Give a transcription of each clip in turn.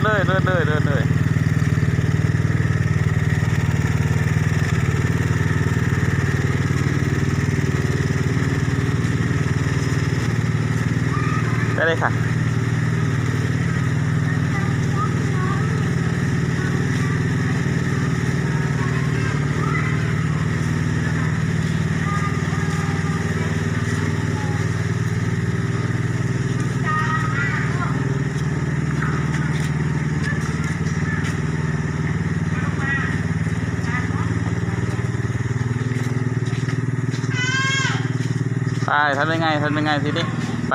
นเลยเดินเลยเดินเลยได้เลยค่ะ ไปทำยังไงทำยังไงทีนี้ไป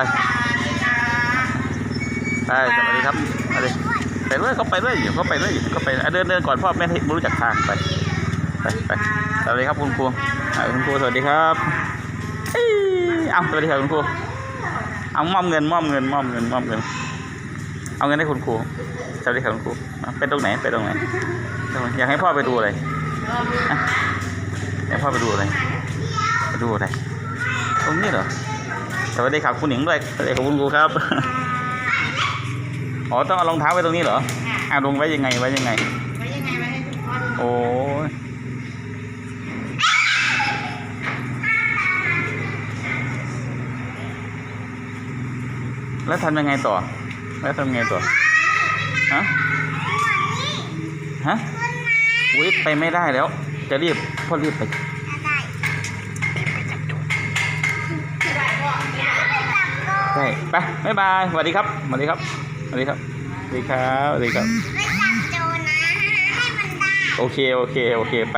ไปสวัสดีครับมาเลยไปด้วยเขาไปด้วยอยู่เขาไปด้วยอยู่เขาไปเดินเดินก่อนพ่อแม่ไม่รู้จักทางไปไปไปสวัสดีครับคุณครูคุณครูสวัสดีครับเอ้าสวัสดีครับคุณครูเอามอบเงินมอบเงินมอบเงินมอบเงิน เอาเงินให้คุณครูสวัสดีครับคุณครูไปตรงไหนไปตรงไหนตรงไหนอยากให้พ่อไปดูอะไรอะอยากให้พ่อไปดูอะไรไปดูอะไร ตรงนี้เหรอสวัสดีครับคุณหญิงด้วยสวัสดีครับคุณครูครับ อ๋อต้องเอารองเท้าไว้ตรงนี้เหรออ่าลงไว้ยังไงไว้ยังไง ไว้ยังไงไว้ให้คุณพ่อดูโอ้ยแล้วทำยังไงต่อ แล้วทำยังไงต่อ ฮะ ฮะ อุ้ยไปไม่ได้แล้ว จะรีบพ่อรีบไป ใช่ไปบ๊ายบายสวัสดีครับสวัสดีครับสวัสดีครับสวัสดีครับสวัสดีครับ ไม่จับโจรนะ ให้มันได้ โอเค โอเค โอเค ไป